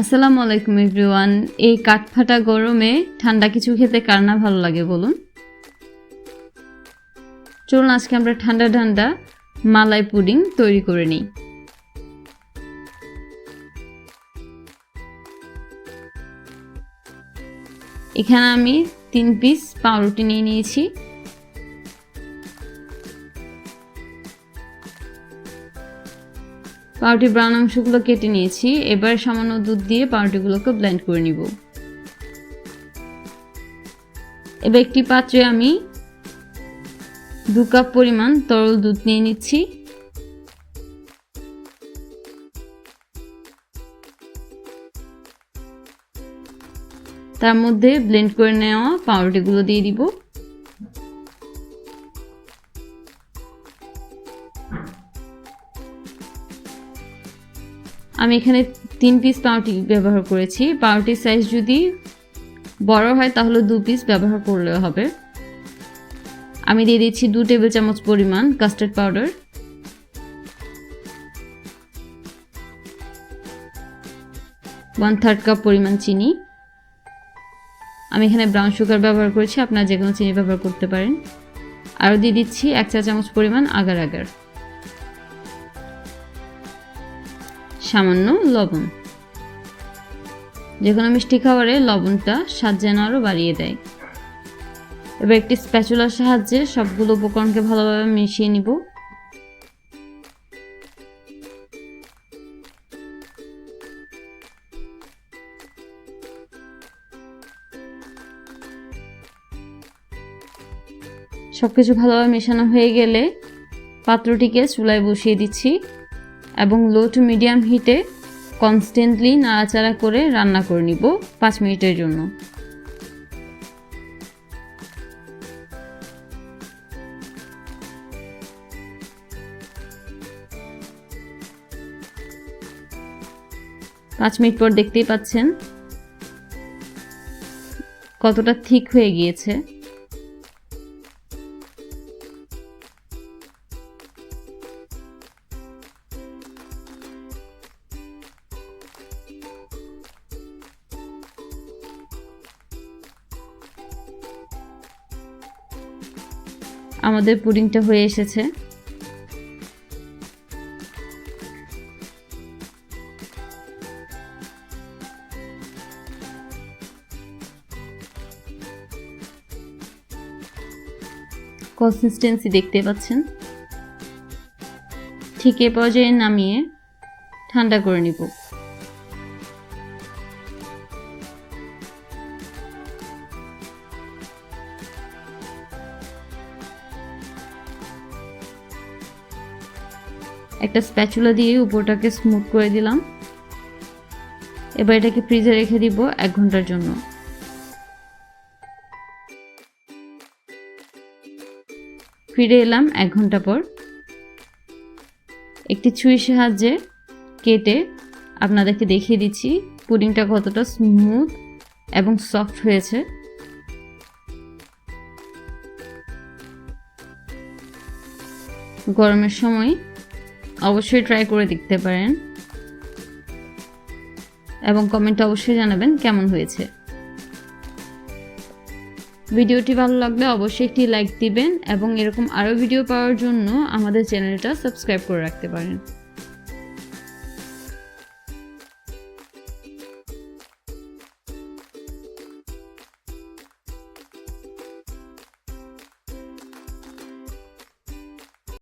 আসসালামু আলাইকুম, এভরিওয়ান। এই কাঠফাটা গরমে ঠান্ডা কিছু খেতে কার না ভালো লাগে, বলুন? চলুন, আজকে আমরা ঠান্ডা ঠান্ডা মালাই পুডিং তৈরি করে নিই। এখানে আমি তিন পিস পাউরুটি নিয়ে নিয়েছি। পাউরুটি ব্রাউন অংশগুলো কেটে নিয়েছি। এবার সামান্য দুধ দিয়ে পাউরুটিগুলোকে ব্লেন্ড করে নিব। এবার একটি পাত্রে আমি দু কাপ পরিমাণ তরল দুধ নিয়ে নিচ্ছি। তার মধ্যে ব্লেন্ড করে নেওয়া পাউরুটিগুলো দিয়ে দিব। আমি এখানে তিন পিস পাউরুটি ব্যবহার করেছি। পাউরুটির সাইজ যদি বড় হয়, তাহলে দু পিস ব্যবহার করলেও হবে। আমি দিয়ে দিচ্ছি দু টেবিল চামচ পরিমাণ custard powder one third cup পরিমাণ চিনি। আমি এখানে ব্রাউন সুগার ব্যবহার করেছি, আপনারা যে কোনো চিনি ব্যবহার করতে পারেন। আরও দিয়ে দিচ্ছি এক চা চামচ পরিমাণ আগার আগার সামান্য লবণ। যে কোনো মিষ্টি খাবারে লবণটা স্বাদ যেন আরও বাড়িয়ে দেয়। এবার একটি স্প্যাচুলার সাহায্যে সবগুলো উপকরণকে ভালোভাবে মিশিয়ে নিব। সব কিছু ভালোভাবে মেশানো হয়ে গেলে পাত্রটিকে চুলায় বসিয়ে দিচ্ছি। এবং লো টু মিডিয়াম হিটে কনস্ট্যান্টলি নাড়াচাড়া করে রান্না করে নিব পাঁচ মিনিটের জন্য। পাঁচ মিনিট পর দেখতেই পাচ্ছেন কতটা থিক হয়ে গিয়েছে। আমাদের পুডিংটা হয়ে এসেছে। কনসিস্টেন্সি দেখতে পাচ্ছেন। ঠিক এ পর্যায়ে নামিয়ে ঠান্ডা করে নিব। একটা স্প্যাচুলা দিয়ে উপরটাকে স্মুথ করে দিলাম। এবার এটাকে ফ্রিজে রেখে দিব এক ঘণ্টার জন্য। ফিরে এলাম এক ঘণ্টা পর। একটি ছুরির সাহায্যে কেটে আপনাদেরকে দেখিয়ে দিচ্ছি পুডিংটা কতটা স্মুথ এবং সফট হয়েছে। গরমের সময় অবশ্যই ট্রাই করে দেখতে পারেন। এবং কমেন্টে অবশ্যই জানাবেন কেমন হয়েছে। ভিডিওটি ভালো লাগলে অবশ্যই একটি লাইক দিবেন এবং এরকম আরও ভিডিও পাওয়ার জন্য আমাদের চ্যানেলটা সাবস্ক্রাইব করে রাখতে পারেন।